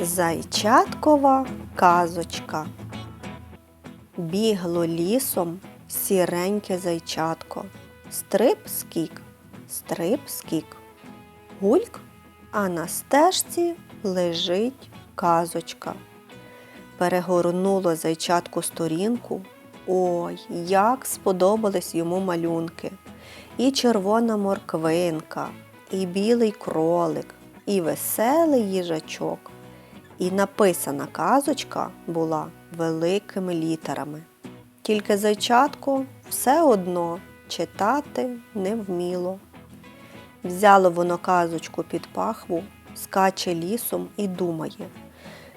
Зайчаткова казочка. Бігло лісом сіреньке зайчатко. Стрип скік, стрип скік. Гульк, а на стежці лежить казочка. Перегорнуло зайчатку сторінку. Ой, як сподобались йому малюнки. І червона морквинка, і білий кролик, і веселий їжачок. І написана казочка була великими літерами. Тільки зайчатко все одно читати не вміло. Взяло воно казочку під пахву, скаче лісом і думає,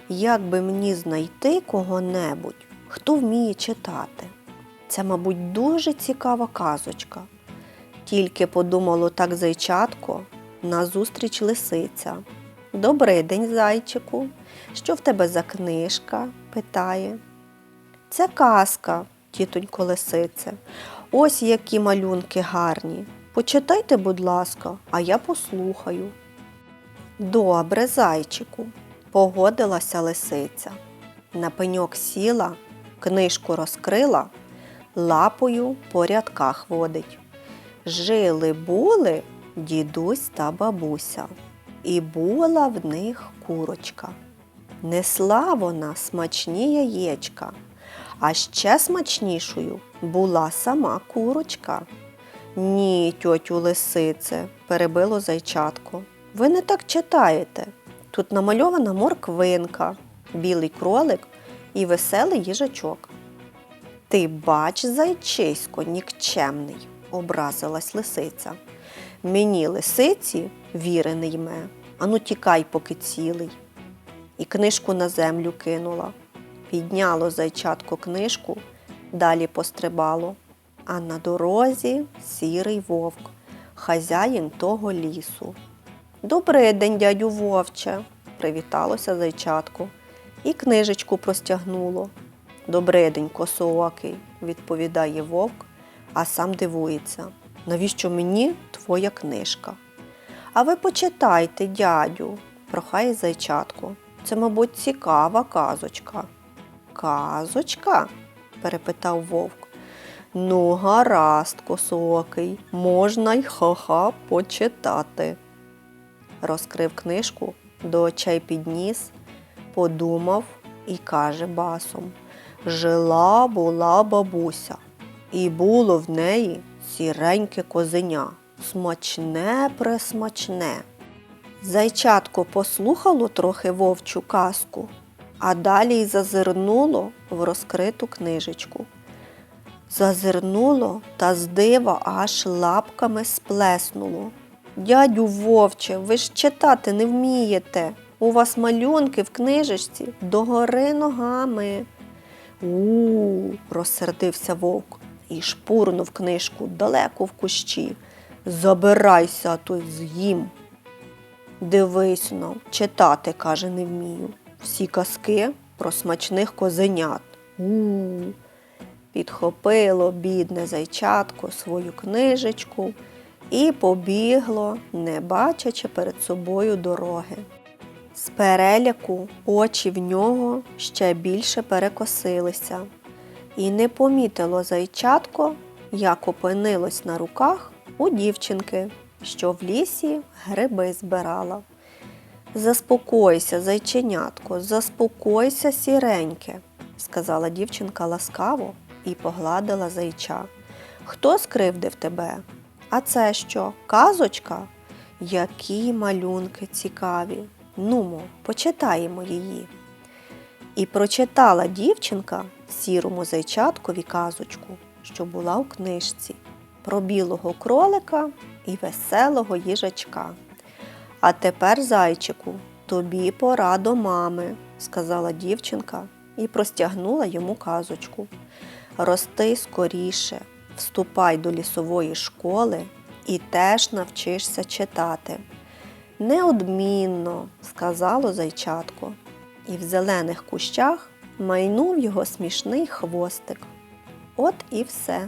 як би мені знайти кого-небудь, хто вміє читати. Це, мабуть, дуже цікава казочка. Тільки подумало так зайчатко, назустріч лисиця. Добрий день, зайчику. Що в тебе за книжка? питає. Це казка, тітонько лисице. Ось які малюнки гарні. Почитайте, будь ласка, а я послухаю. Добре, зайчику, погодилася лисиця. На пеньок сіла, книжку розкрила, лапою по рядках водить. Жили були дідусь та бабуся, і була в них курочка. Несла вона смачні яєчка, а ще смачнішою була сама курочка. Ні, тьотю лисице, перебило зайчатко. Ви не так читаєте. Тут намальована морквинка, білий кролик і веселий їжачок. Ти бач, зайчисько, нікчемний, образилась лисиця. Мені лисиці віри йме, ану тікай, поки цілий. І книжку на землю кинула. Підняло зайчатко книжку, далі пострибало. А на дорозі сірий вовк, хазяїн того лісу. Добрий день, дядю вовче, привіталося зайчатко, і книжечку простягнуло. Добрий день, косоокий, відповідає вовк, а сам дивується, навіщо мені твоя книжка? А ви почитайте, дядю, прохає зайчатко. Це, мабуть, цікава казочка. Казочка? перепитав вовк. Ну, гаразд, косоокий, можна й ха-ха почитати. Розкрив книжку, до очей підніс, подумав і каже басом Жила була бабуся, і було в неї сіреньке козеня, смачне пресмачне. Зайчатко послухало трохи вовчу казку, а далі й зазирнуло в розкриту книжечку. Зазирнуло та з дива аж лапками сплеснуло. Дядю вовче, ви ж читати не вмієте. У вас малюнки в книжечці догори ногами. У, розсердився вовк і шпурнув книжку далеко в кущі. Забирайся, то з'їм. Дивись но, читати, каже, не вмію. Всі казки про смачних козенят. У. Підхопило бідне зайчатко свою книжечку і побігло, не бачачи перед собою дороги. З переляку очі в нього ще більше перекосилися, і не помітило зайчатко, як опинилось на руках у дівчинки, що в лісі гриби збирала. Заспокойся, зайченятко, заспокойся, сіреньке, сказала дівчинка ласкаво і погладила зайча. Хто скривдив тебе? А це що, казочка? Які малюнки цікаві. Нумо, почитаємо її. І прочитала дівчинка сірому зайчаткові казочку, що була у книжці, про білого кролика і веселого їжачка. А тепер, зайчику, тобі пора до мами, сказала дівчинка і простягнула йому казочку. Рости скоріше, вступай до лісової школи і теж навчишся читати. Неодмінно, сказало зайчатко, і в зелених кущах майнув його смішний хвостик. От і все.